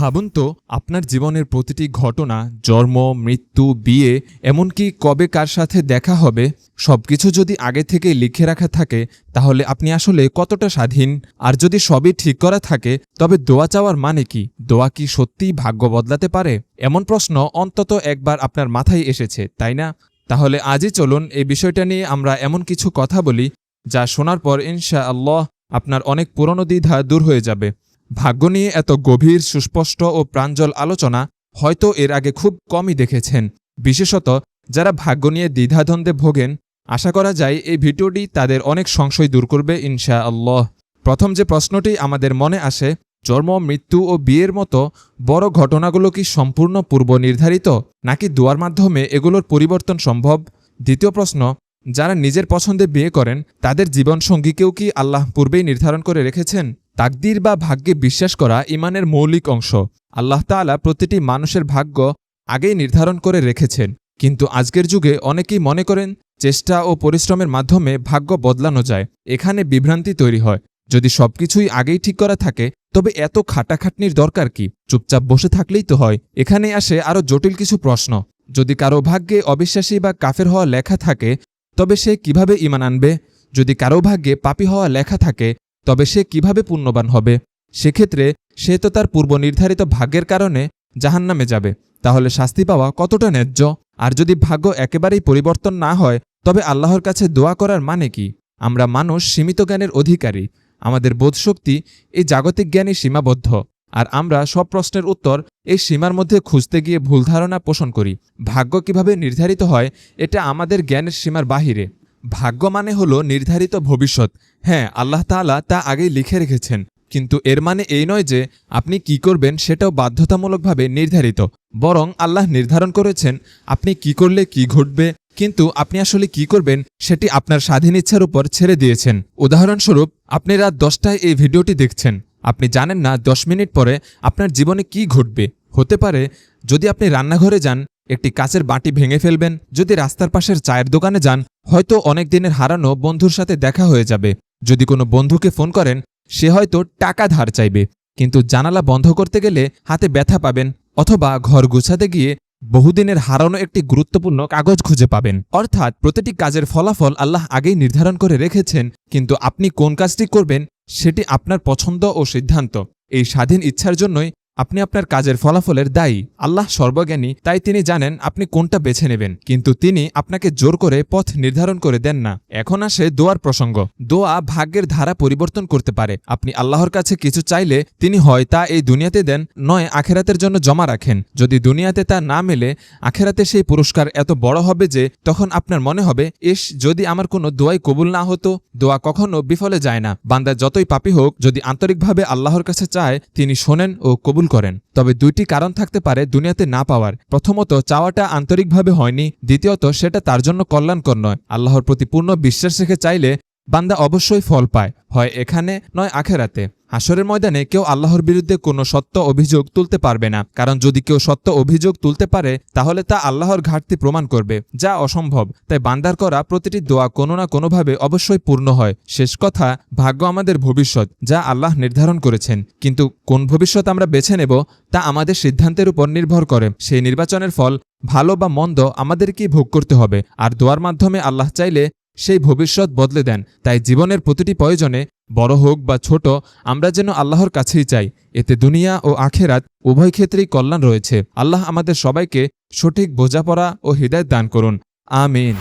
ভাবুন তো, আপনার জীবনের প্রতিটি ঘটনা, জন্ম, মৃত্যু, বিয়ে, এমনকি কবে কার সাথে দেখা হবে, সবকিছু যদি আগে থেকে লিখে রাখা থাকে, তাহলে আপনি আসলে কতটা স্বাধীন? আর যদি সবই ঠিক করা থাকে, তবে দোয়া চাওয়ার মানে কি? দোয়া কি সত্যিই ভাগ্য বদলাতে পারে? এমন প্রশ্ন অন্তত একবার আপনার মাথায় এসেছে, তাই না? তাহলে আজই চলুন এই বিষয়টা নিয়ে আমরা এমন কিছু কথা বলি, যা শোনার পর ইনশা আল্লাহ আপনার অনেক পুরনো দ্বিধা দূর হয়ে যাবে। ভাগ্য নিয়ে এত গভীর, সুস্পষ্ট ও প্রাঞ্জল আলোচনা হয়তো এর আগে খুব কমই দেখেছেন। বিশেষত যারা ভাগ্য নিয়ে দ্বিধাদ্বন্দ্বে ভোগেন, আশা করা যায় এই ভিডিওটি তাদের অনেক সংশয় দূর করবে ইনশা আল্লাহ প্রথম যে প্রশ্নটি আমাদের মনে আসে, জন্ম, মৃত্যু ও বিয়ের মতো বড় ঘটনাগুলো কি সম্পূর্ণ পূর্ব নির্ধারিত, নাকি দোয়ার মাধ্যমে এগুলোর পরিবর্তন সম্ভব? দ্বিতীয় প্রশ্ন, যারা নিজের পছন্দে বিয়ে করেন, তাদের জীবনসঙ্গীকেও কি আল্লাহ পূর্বেই নির্ধারণ করে রেখেছেন? তাকদির বা ভাগ্যে বিশ্বাস করা ইমানের মৌলিক অংশ। আল্লাহ তাআলা প্রতিটি মানুষের ভাগ্য আগেই নির্ধারণ করে রেখেছেন। কিন্তু আজকের যুগে অনেকেই মনে করেন, চেষ্টা ও পরিশ্রমের মাধ্যমে ভাগ্য বদলানো যায়। এখানে বিভ্রান্তি তৈরি হয়। যদি সবকিছুই আগেই ঠিক করা থাকে, তবে এত খাটাখাটনির দরকার কি? চুপচাপ বসে থাকলেই তো হয়। এখানে আসে আরও জটিল কিছু প্রশ্ন। যদি কারও ভাগ্যে অবিশ্বাসী বা কাফের হওয়া লেখা থাকে, তবে সে কীভাবে ইমান আনবে? যদি কারও ভাগ্যে পাপী হওয়া লেখা থাকে তবে সে কীভাবে পুণ্যবান হবে? সেক্ষেত্রে সে তো তার পূর্ব নির্ধারিত ভাগ্যের কারণে জাহান্নামে যাবে। তাহলে শাস্তি পাওয়া কতটা ন্যায্য? আর যদি ভাগ্য একেবারেই পরিবর্তন না হয়, তবে আল্লাহর কাছে দোয়া করার মানে কি? আমরা মানুষ সীমিত জ্ঞানের অধিকারী। আমাদের বোধশক্তি এই জাগতিক জ্ঞানে সীমাবদ্ধ। আর আমরা সব প্রশ্নের উত্তর এই সীমার মধ্যে খুঁজতে গিয়ে ভুল ধারণা পোষণ করি। ভাগ্য কীভাবে নির্ধারিত হয়, এটা আমাদের জ্ঞানের সীমার বাহিরে। ভাগ্য মানে হলো নির্ধারিত ভবিষ্যৎ। হ্যাঁ আল্লাহ তাআলা তা আগেই লিখে রেখেছেন। কিন্তু এর মানে এই নয় যে আপনি কি করবেন সেটাও বাধ্যতামূলকভাবে নির্ধারিত। বরং আল্লাহ নির্ধারণ করেছেন, আপনি কি করলে কি ঘটবে, কিন্তু আপনি আসলে কি করবেন সেটি আপনার স্বাধীন ইচ্ছার উপর ছেড়ে দিয়েছেন। উদাহরণস্বরূপ, আপনি রাত দশটায় এই ভিডিওটি দেখছেন। আপনি জানেন না দশ মিনিট পরে আপনার জীবনে কি ঘটবে। হতে পারে, যদি আপনি রান্নাঘরে যান একটি কাচের বাটি ভেঙে ফেলবেন। যদি রাস্তার পাশের চায়ের দোকানে যান, হয়তো অনেক দিনের হারানো বন্ধুর সাথে দেখা হয়ে যাবে। যদি কোনো বন্ধুকে ফোন করেন, সে হয়তো টাকা ধার চাইবে। কিন্তু জানালা বন্ধ করতে গেলে হাতে ব্যথা পাবেন অথবা ঘর গুছাতে গিয়ে বহুদিনের হারানো একটি গুরুত্বপূর্ণ কাগজ খুঁজে পাবেন। অর্থাৎ প্রতিটি কাজের ফলাফল আল্লাহ আগেই নির্ধারণ করে রেখেছেন, কিন্তু আপনি কোন কাজটি করবেন, সেটি আপনার পছন্দ ও সিদ্ধান্ত। এই স্বাধীন ইচ্ছার জন্যই আপনি আপনার কাজের ফলাফলের দায়ী, আল্লাহ সর্বজ্ঞানী, তাই তিনি জানেন আপনি কোনটা বেছে নেবেন। কিন্তু তিনি আপনাকে জোর করে পথ নির্ধারণ করে দেন না। এখন আসে দোয়ার প্রসঙ্গ। দোয়া ভাগ্যের ধারা পরিবর্তন করতে পারে। আপনি আল্লাহর কাছে কিছু চাইলে তিনি হয় তা এই দুনিয়াতে দেন, নয় আখেরাতের জন্য জমা রাখেন। যদি দুনিয়াতে তা না মেলে, আখেরাতে সেই পুরস্কার এত বড় হবে যে তখন আপনার মনে হবে ইস যদি আমার কোনো দোয়াই কবুল না হতো, দোয়া কখনো বিফলে যায় না। বান্দা যতই পাপী হোক, যদি আন্তরিকভাবে আল্লাহর কাছে চায়, তিনি শোনেন ও কবুল করেন। তবে দুইটি কারণ থাকতে পারে দুনিয়াতে না পাওয়ার। প্রথমত, চাওয়াটা আন্তরিকভাবে হয়নি। দ্বিতীয়ত, সেটা তার জন্য কল্যাণকর নয়। আল্লাহর প্রতি পূর্ণ বিশ্বাস রেখে চাইলে বান্দা অবশ্যই ফল পায়, হয় এখানে নয় আখেরাতে। হাসরের ময়দানে কেউ আল্লাহর বিরুদ্ধে কোনো সত্য অভিযোগ তুলতে পারবে না, কারণ যদি কেউ সত্য অভিযোগ তুলতে পারে, তাহলে তা আল্লাহর ঘাটতি প্রমাণ করবে, যা অসম্ভব। তাই বান্দার করা প্রতিটি দোয়া কোনো না কোনোভাবে অবশ্যই পূর্ণ হয়। শেষ কথা, ভাগ্য আমাদের ভবিষ্যৎ, যা আল্লাহ নির্ধারণ করেছেন। কিন্তু কোন ভবিষ্যৎ আমরা বেছে নেব, তা আমাদের সিদ্ধান্তের উপর নির্ভর করে। সেই নির্বাচনের ফল, ভালো বা মন্দ, আমাদেরকেই ভোগ করতে হবে। আর দোয়ার মাধ্যমে আল্লাহ চাইলে সেই ভবিষ্যৎ বদলে দেন। তাই জীবনের প্রতিটি প্রয়োজনে, বড় হোক বা ছোট, আমরা যেন আল্লাহর কাছেই চাই। এতে দুনিয়া ও আখেরাত উভয় ক্ষেত্রেই কল্যাণ রয়েছে। আল্লাহ আমাদের সবাইকে সঠিক বোঝাপড়া ও হৃদায়ত দান করুন। আমিন।